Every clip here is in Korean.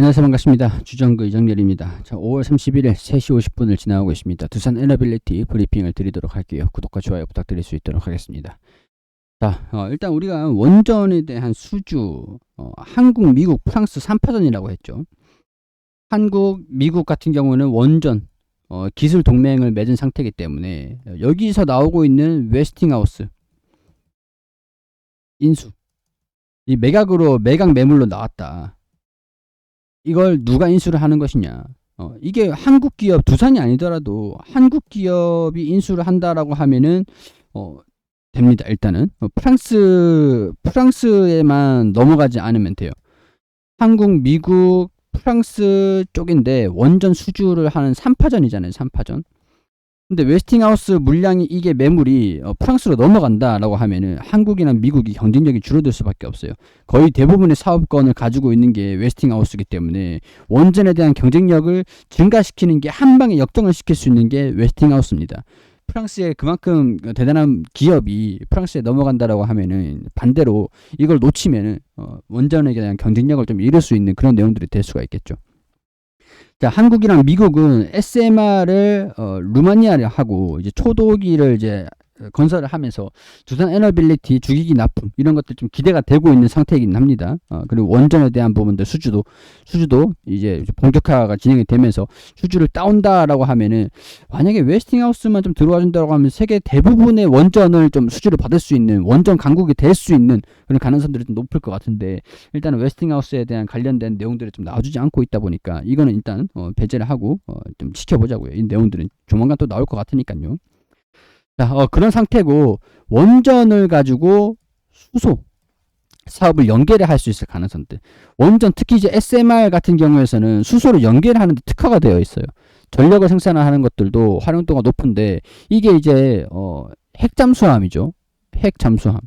안녕하세요 반갑습니다. 주정구 이정렬입니다. 자, 5월 31일 3시 50분을 지나고 있습니다. 두산 에너빌리티 브리핑을 드리도록 할게요. 구독과 좋아요 부탁드릴 수 있도록 하겠습니다. 자, 어, 일단 우리가 원전에 대한 수주, 어, 한국, 미국, 프랑스 3파전이라고 했죠. 한국, 미국 같은 경우는 원전, 어, 기술 동맹을 맺은 상태이기 때문에 어, 여기서 나오고 있는 웨스팅하우스 인수 이 매각으로 매각 매물로 나왔다. 이걸 누가 인수를 하는 것이냐? 어, 이게 한국 기업 두산이 아니더라도 한국 기업이 인수를 한다라고 하면은 어, 됩니다. 일단은 어, 프랑스 프랑스에만 넘어가지 않으면 돼요. 한국, 미국, 프랑스 쪽인데 원전 수주를 하는 3파전이잖아요. 3파전. 근데 웨스팅하우스 물량이 이게 매물이 어, 프랑스로 넘어간다라고 하면은 한국이나 미국이 경쟁력이 줄어들 수밖에 없어요. 거의 대부분의 사업권을 가지고 있는 게 웨스팅하우스이기 때문에 원전에 대한 경쟁력을 증가시키는 게 한 방에 역전을 시킬 수 있는 게 웨스팅하우스입니다. 프랑스에 그만큼 대단한 기업이 프랑스에 넘어간다라고 하면은 반대로 이걸 놓치면은 어, 원전에 대한 경쟁력을 좀 잃을 수 있는 그런 내용들이 될 수가 있겠죠. 자, 한국이랑 미국은 SMR을 어, 루마니아를 하고 이제 초도기를 이제 건설을 하면서 두산 에너빌리티 주기기 납품 이런 것들 좀 기대가 되고 있는 상태이긴 합니다. 어, 그리고 원전에 대한 부분들 수주도 수주도 이제 본격화가 진행이 되면서 수주를 따온다라고 하면은 만약에 웨스팅하우스만 좀 들어와 준다고 하면 세계 대부분의 원전을 좀 수주를 받을 수 있는 원전 강국이 될 수 있는 그런 가능성들이 좀 높을 것 같은데 일단은 웨스팅하우스에 대한 관련된 내용들이 좀 나와주지 않고 있다 보니까 이거는 일단 어, 배제를 하고 어, 좀 지켜보자고요. 이 내용들은 조만간 또 나올 것 같으니까요. 자, 어, 그런 상태고 원전을 가지고 수소 사업을 연계를 할 수 있을 가능성들. 원전 특히 이제 SMR 같은 경우에서는 수소를 연계하는데 특화가 되어 있어요. 전력을 생산하는 것들도 활용도가 높은데 이게 이제 어, 핵 잠수함이죠. 핵 잠수함.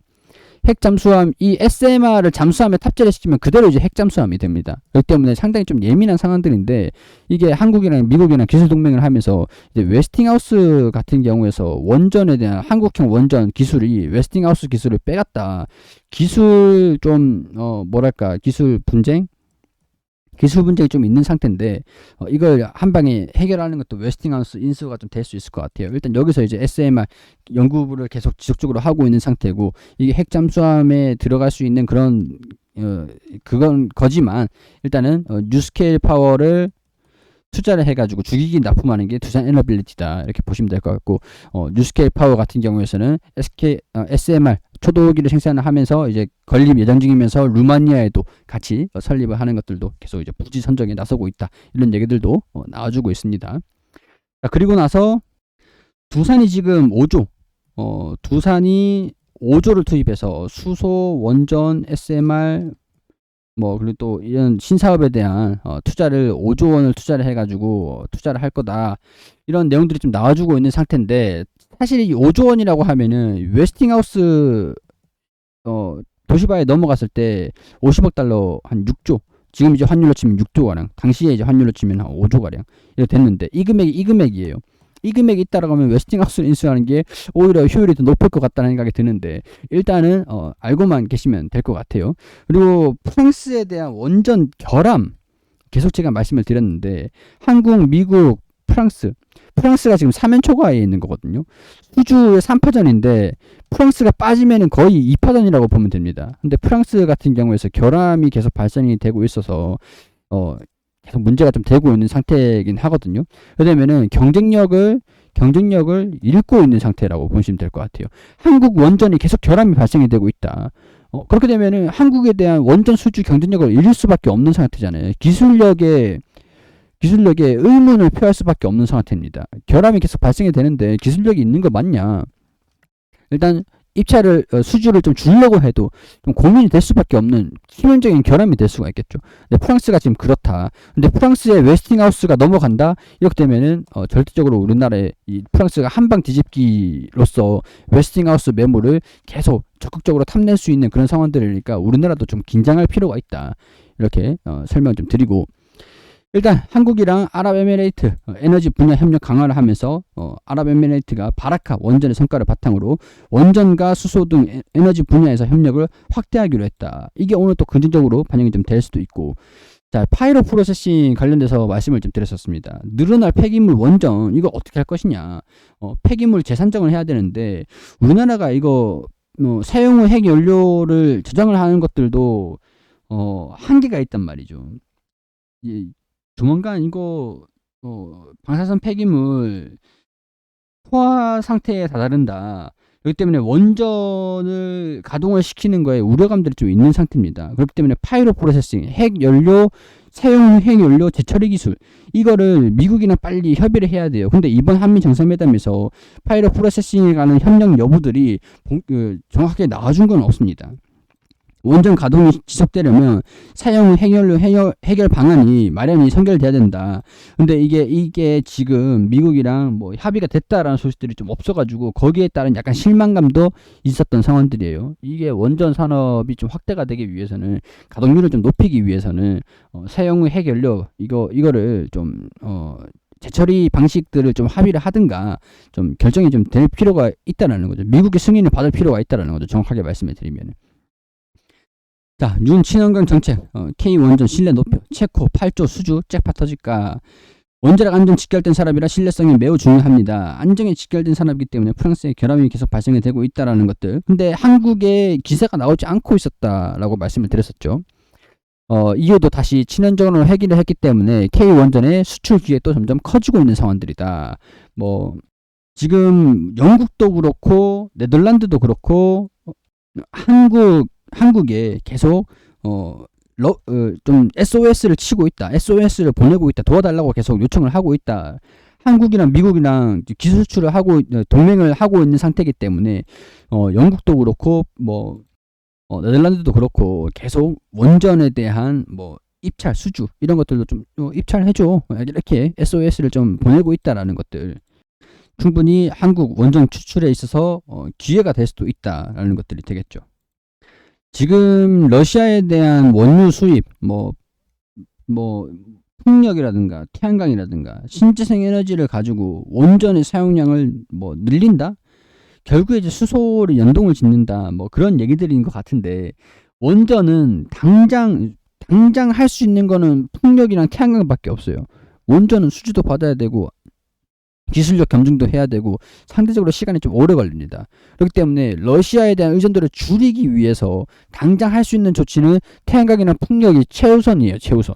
핵 잠수함 이 SMR을 잠수함에 탑재를 시키면 그대로 이제 핵 잠수함이 됩니다. 그렇기 때문에 상당히 좀 예민한 상황들인데 이게 한국이랑 미국이랑 기술 동맹을 하면서 이제 웨스팅하우스 같은 경우에서 원전에 대한 한국형 원전 기술이 웨스팅하우스 기술을 빼갔다. 기술 좀 어 뭐랄까 기술 분쟁 기술 분쟁이 좀 있는 상태인데 어, 이걸 한 방에 해결하는 것도 웨스팅하우스 인수가 좀 될 수 있을 것 같아요. 일단 여기서 이제 SMR 연구를 계속 지속적으로 하고 있는 상태고 이게 핵 잠수함에 들어갈 수 있는 그런 어, 그건 거지만 일단은 어, 뉴스케일 파워를 투자를 해가지고 주기기 납품하는 게 두산 에너빌리티다 이렇게 보시면 될 것 같고 어, 뉴스케일 파워 같은 경우에서는 SK 어, SMR 초도기를 생산을 하면서 이제 건립 예정 중이면서 루마니아에도 같이 어, 설립을 하는 것들도 계속 이제 부지 선정에 나서고 있다 이런 얘기들도 어, 나와주고 있습니다. 자, 그리고 나서 두산이 지금 5조 어, 두산이 5조를 투입해서 수소, 원전, SMR 뭐 그리고 또 이런 신사업에 대한 어, 투자를 5조 원을 투자를 해가지고 어, 투자를 할 거다 이런 내용들이 좀 나와주고 있는 상태인데 사실 이 5조 원이라고 하면은 웨스팅하우스 어 도시바에 넘어갔을 때 50억 달러 한 6조 지금 이제 환율로 치면 6조 가량 당시에 이제 환율로 치면 한 5조 가량 이렇게 됐는데 이 금액이 이 금액이에요. 이 금액이 있다라고 하면 웨스팅하우스를 인수하는 게 오히려 효율이 더 높을 것 같다는 생각이 드는데 일단은 어, 알고만 계시면 될 것 같아요. 그리고 프랑스에 대한 원전 결함 계속 제가 말씀을 드렸는데 한국, 미국, 프랑스 프랑스가 지금 3연 초과에 있는 거거든요. 수주의 3파전인데 프랑스가 빠지면은 거의 2파전이라고 보면 됩니다. 근데 프랑스 같은 경우에서 결함이 계속 발생이 되고 있어서 어 계속 문제가 좀 되고 있는 상태이긴 하거든요. 그러면은 경쟁력을 경쟁력을 잃고 있는 상태라고 보시면 될 것 같아요. 한국 원전이 계속 결함이 발생이 되고 있다. 어, 그렇게 되면은 한국에 대한 원전 수주 경쟁력을 잃을 수밖에 없는 상태잖아요. 기술력에 기술력에 의문을 표할 수밖에 없는 상태입니다. 결함이 계속 발생이 되는데 기술력이 있는 거 맞냐? 일단 입찰을 어, 수주를 좀 주려고 해도 좀 고민이 될 수밖에 없는 치명적인 결함이 될 수가 있겠죠. 근데 프랑스가 지금 그렇다. 근데 프랑스의 웨스팅하우스가 넘어간다 이렇게 되면은 어, 절대적으로 우리나라의 이 프랑스가 한방 뒤집기로서 웨스팅하우스 매물을 계속 적극적으로 탐낼 수 있는 그런 상황들이니까 우리나라도 좀 긴장할 필요가 있다. 이렇게 어, 설명 좀 드리고 일단 한국이랑 아랍에미레이트 어, 에너지 분야 협력 강화를 하면서 어, 아랍에미레이트가 바라카 원전의 성과를 바탕으로 원전과 수소 등 에너지 분야에서 협력을 확대하기로 했다. 이게 오늘 또 긍정적으로 반영이 좀 될 수도 있고 자, 파이로 프로세싱 관련돼서 말씀을 좀 드렸었습니다. 늘어날 폐기물 원전 이거 어떻게 할 것이냐? 어, 폐기물 재산정을 해야 되는데 우리나라가 이거 뭐 사용 후 핵 연료를 저장을 하는 것들도 어, 한계가 있단 말이죠. 이 조만간 이거 어, 방사선 폐기물 포화 상태에 다다른다. 그렇기 때문에 원전을 가동을 시키는 거에 우려감들이 좀 있는 상태입니다. 그렇기 때문에 파이로 프로세싱, 핵 연료 사용 후핵 연료 재처리 기술 이거를 미국이랑 빨리 협의를 해야 돼요. 근데 이번 한미 정상회담에서 파이로 프로세싱에 관한 협력 여부들이 본- 그, 정확하게 나와준 건 없습니다. 원전 가동이 지속되려면 사용 후 핵연료 해결, 해결 방안이 마련이 선결돼야 된다. 근데 이게 이게 지금 미국이랑 뭐 합의가 됐다라는 소식들이 좀 없어가지고 거기에 따른 약간 실망감도 있었던 상황들이에요. 이게 원전 산업이 좀 확대가 되기 위해서는 가동률을 좀 높이기 위해서는 어, 사용 후 핵연료 이거 이거를 좀 어, 재처리 방식들을 좀 합의를 하든가 좀 결정이 좀 될 필요가 있다라는 거죠. 미국의 승인을 받을 필요가 있다라는 거죠. 정확하게 말씀을 드리면. 자, 윤 친환경 정책, 어, K 원전 신뢰 높여, 체코 8조 수주 잭팟 터질까? 원자력 안전 직결된 산업이라 신뢰성이 매우 중요합니다. 안정에 직결된 산업이기 때문에 프랑스의 결함이 계속 발생이 되고 있다라는 것들. 근데 한국에 기사가 나오지 않고 있었다라고 말씀을 드렸었죠. 어, 이후도 다시 친환경으로 회귀를 했기 때문에 K 원전의 수출 기회도 점점 커지고 있는 상황들이다. 뭐 지금 영국도 그렇고 네덜란드도 그렇고 어, 한국 한국에 계속 어, 러, 어, 좀 SOS를 치고 있다. SOS를 보내고 있다. 도와달라고 계속 요청을 하고 있다. 한국이랑 미국이랑 기술 수출을 하고 어, 동맹을 하고 있는 상태이기 때문에 어, 영국도 그렇고 뭐 어, 네덜란드도 그렇고 계속 원전에 대한 뭐 입찰 수주 이런 것들도 좀 어, 입찰해줘 이렇게 SOS를 좀 보내고 있다라는 것들 충분히 한국 원전 추출에 있어서 어, 기회가 될 수도 있다라는 것들이 되겠죠. 지금 러시아에 대한 원유 수입 뭐 뭐 풍력이라든가 태양광이라든가 신재생 에너지를 가지고 원전의 사용량을 뭐 늘린다? 결국에 이제 수소를 연동을 짓는다 뭐 그런 얘기들인 것 같은데 원전은 당장 당장 할 수 있는 거는 풍력이랑 태양광밖에 없어요. 원전은 수주도 받아야 되고 기술력 검증도 해야 되고 상대적으로 시간이 좀 오래 걸립니다. 그렇기 때문에 러시아에 대한 의존도를 줄이기 위해서 당장 할 수 있는 조치는 태양광이나 풍력이 최우선이에요. 최우선.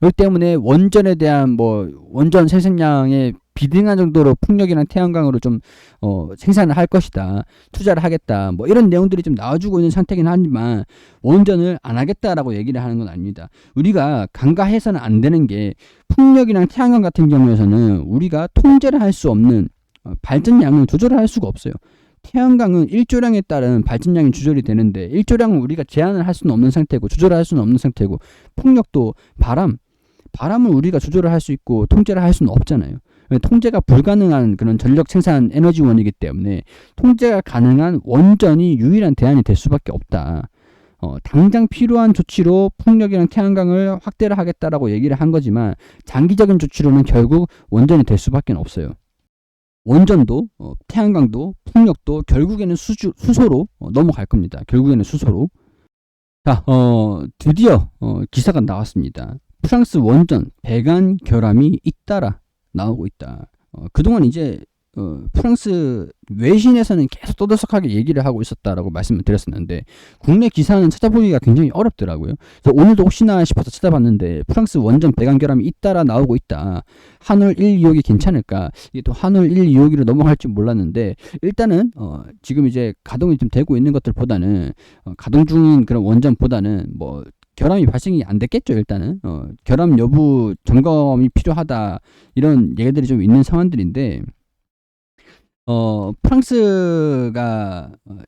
그렇기 때문에 원전에 대한 뭐 원전 생산량에 비등한 정도로 풍력이랑 태양광으로 좀 어, 생산을 할 것이다. 투자를 하겠다. 뭐 이런 내용들이 좀 나와주고 있는 상태긴 하지만 원전을 안 하겠다라고 얘기를 하는 건 아닙니다. 우리가 간과해서는 안 되는 게 풍력이랑 태양광 같은 경우에서는 우리가 통제를 할 수 없는 어, 발전량을 조절을 할 수가 없어요. 태양광은 1조량에 따른 발전량이 조절이 되는데 1조량은 우리가 제한을 할 수는 없는 상태고 조절을 할 수는 없는 상태고 풍력도 바람 바람을 우리가 조절을 할 수 있고 통제를 할 수는 없잖아요. 통제가 불가능한 그런 전력 생산 에너지원이기 때문에 통제가 가능한 원전이 유일한 대안이 될 수밖에 없다. 어, 당장 필요한 조치로 풍력이랑 태양광을 확대를 하겠다라고 얘기를 한 거지만 장기적인 조치로는 결국 원전이 될 수밖에 없어요. 원전도 어, 태양광도 풍력도 결국에는 수주, 수소로 어, 넘어갈 겁니다. 결국에는 수소로. 자, 어, 드디어 어, 기사가 나왔습니다. 프랑스 원전 배관 결함이 잇따라 나오고 있다. 어, 그동안 이제 어, 프랑스 외신에서는 계속 떠들썩하게 얘기를 하고 있었다라고 말씀을 드렸었는데 국내 기사는 찾아보기가 굉장히 어렵더라고요. 그래서 오늘도 혹시나 싶어서 찾아봤는데 프랑스 원전 배관 결함이 잇따라 나오고 있다. 한울 1, 2호기 괜찮을까? 이게 또 한울 1, 2호기로 넘어갈 줄 몰랐는데 일단은 어, 지금 이제 가동이 좀 되고 있는 것들보다는 어, 가동 중인 그런 원전보다는 뭐 결함이 발생이 안 됐겠죠 일단은. 어, 결함 여부 점검이 필요하다. 이런 얘기들이 좀 있는 상황들인데 어 프랑스가 어,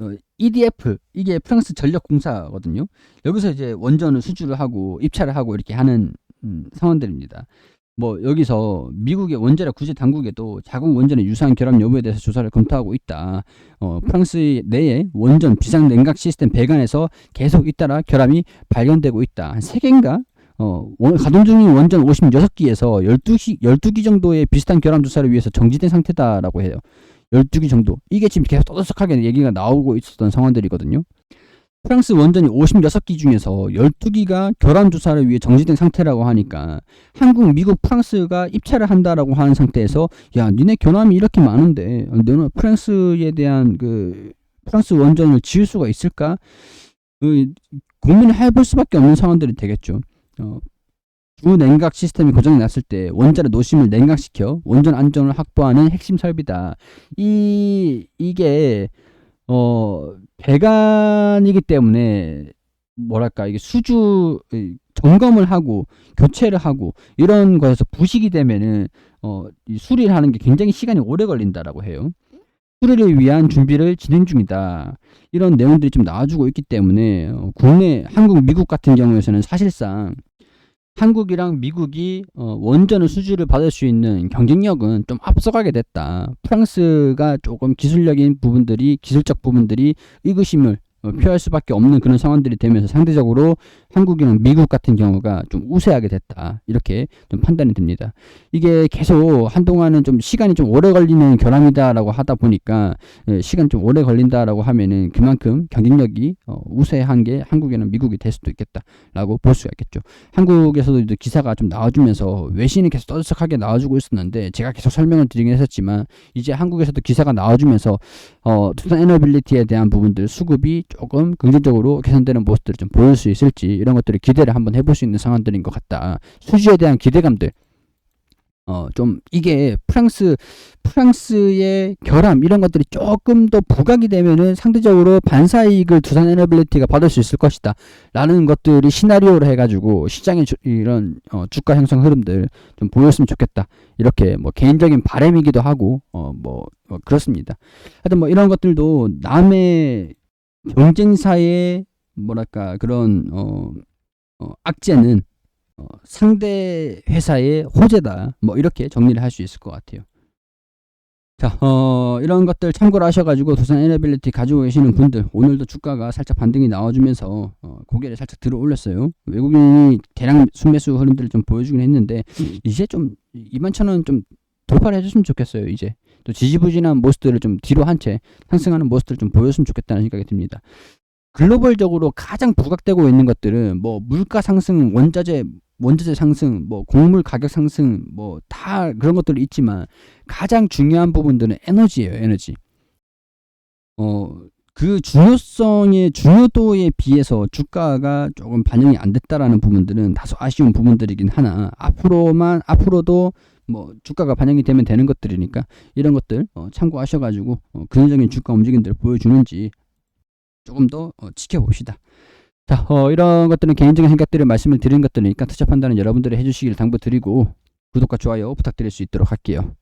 어, EDF 이게 프랑스 전력공사거든요. 여기서 이제 원전을 수주를 하고 입찰을 하고 이렇게 하는 음, 상황들입니다 뭐 여기서 미국의 원자력 구제 당국에도 자국 원전의 유사한 결함 여부에 대해서 조사를 검토하고 있다. 어, 프랑스 내에 원전 비상 냉각 시스템 배관에서 계속 잇따라 결함이 발견되고 있다. 한 3개인가? 어, 원- 가동 중인 원전 56기에서 12기, 12기 정도의 비슷한 결함 조사를 위해서 정지된 상태다라고 해요. 12기 정도. 이게 지금 계속 떠들썩하게 얘기가 나오고 있었던 상황들이거든요. 프랑스 원전이 56기 중에서 12기가 결함 조사를 위해 정지된 상태라고 하니까 한국, 미국, 프랑스가 입찰을 한다라고 하는 상태에서 야, 니네 결함이 이렇게 많은데 너는 프랑스에 대한 그 프랑스 원전을 지을 수가 있을까? 그 고민을 해볼 수밖에 없는 상황들이 되겠죠. 어, 주 냉각 시스템이 고장이 났을 때 원자의 노심을 냉각시켜 원전 안전을 확보하는 핵심 설비다. 이 이게 어 배관이기 때문에 뭐랄까 이게 수주 이, 점검을 하고 교체를 하고 이런 거에서 부식이 되면은 어이 수리를 하는 게 굉장히 시간이 오래 걸린다라고 해요. 수리를 위한 준비를 진행 중이다. 이런 내용들이 좀 나와주고 있기 때문에 어, 국내 한국 미국 같은 경우에서는 사실상 한국이랑 미국이 어, 원전을 수주를 받을 수 있는 경쟁력은 좀 앞서가게 됐다. 프랑스가 조금 기술적인 부분들이 기술적 부분들이 의구심을 어, 표할 수밖에 없는 그런 상황들이 되면서 상대적으로 한국이랑 미국 같은 경우가 좀 우세하게 됐다. 이렇게 좀 판단이 됩니다. 이게 계속 한동안은 좀 시간이 좀 오래 걸리는 결함이다라고 하다 보니까 예, 시간 좀 오래 걸린다라고 하면은 그만큼 경쟁력이 어, 우세한 게 한국이나 미국이 될 수도 있겠다라고 볼 수가 있겠죠. 한국에서도 기사가 좀 나와주면서 외신이 계속 떠들썩하게 나와주고 있었는데 제가 계속 설명을 드리긴 했었지만 이제 한국에서도 기사가 나와주면서 어, 투자 에너빌리티에 대한 부분들 수급이 조금 긍정적으로 개선되는 모습들을 좀 보일 수 있을지 이런 것들을 기대를 한번 해볼 수 있는 상황들인 것 같다. 수주에 대한 기대감들 어, 좀 이게 프랑스 프랑스의 결함 이런 것들이 조금 더 부각이 되면은 상대적으로 반사 이익을 두산 에너빌리티가 받을 수 있을 것이다. 라는 것들이 시나리오로 해 가지고 시장의 주, 이런 어, 주가 형성 흐름들 좀 보였으면 좋겠다. 이렇게 뭐 개인적인 바람이기도 하고 어, 뭐, 뭐 그렇습니다. 하여튼 뭐 이런 것들도 남의 경쟁사의 뭐랄까 그런 어, 어 악재는 어, 상대 회사의 호재다. 뭐 이렇게 정리를 할 수 있을 것 같아요. 자, 어, 이런 것들 참고를 하셔가지고 두산 에너빌리티 가지고 계시는 분들 오늘도 주가가 살짝 반등이 나와주면서 어, 고개를 살짝 들어 올렸어요. 외국인이 대량 순매수 흐름들을 좀 보여주긴 했는데 이제 좀 21,000원 좀 돌파를 해줬으면 좋겠어요. 이제 또 지지부진한 모습들을 좀 뒤로 한 채 상승하는 모습들을 좀 보였으면 좋겠다는 생각이 듭니다. 글로벌적으로 가장 부각되고 있는 것들은 뭐 물가 상승, 원자재 원자재 상승, 뭐 곡물 가격 상승, 뭐 다 그런 것들이 있지만 가장 중요한 부분들은 에너지예요, 에너지. 어, 그 중요성의 중요도에 비해서 주가가 조금 반영이 안 됐다라는 부분들은 다소 아쉬운 부분들이긴 하나 앞으로만 앞으로도 뭐 주가가 반영이 되면 되는 것들이니까 이런 것들 어, 참고하셔가지고 어, 근원적인 주가 움직임들을 보여주는지 조금 더 어, 지켜봅시다. 자, 어, 이런 것들은 개인적인 생각들을 말씀을 드린 것들이니까 투자 판단은 여러분들이 해주시길 당부드리고 구독과 좋아요 부탁드릴 수 있도록 할게요.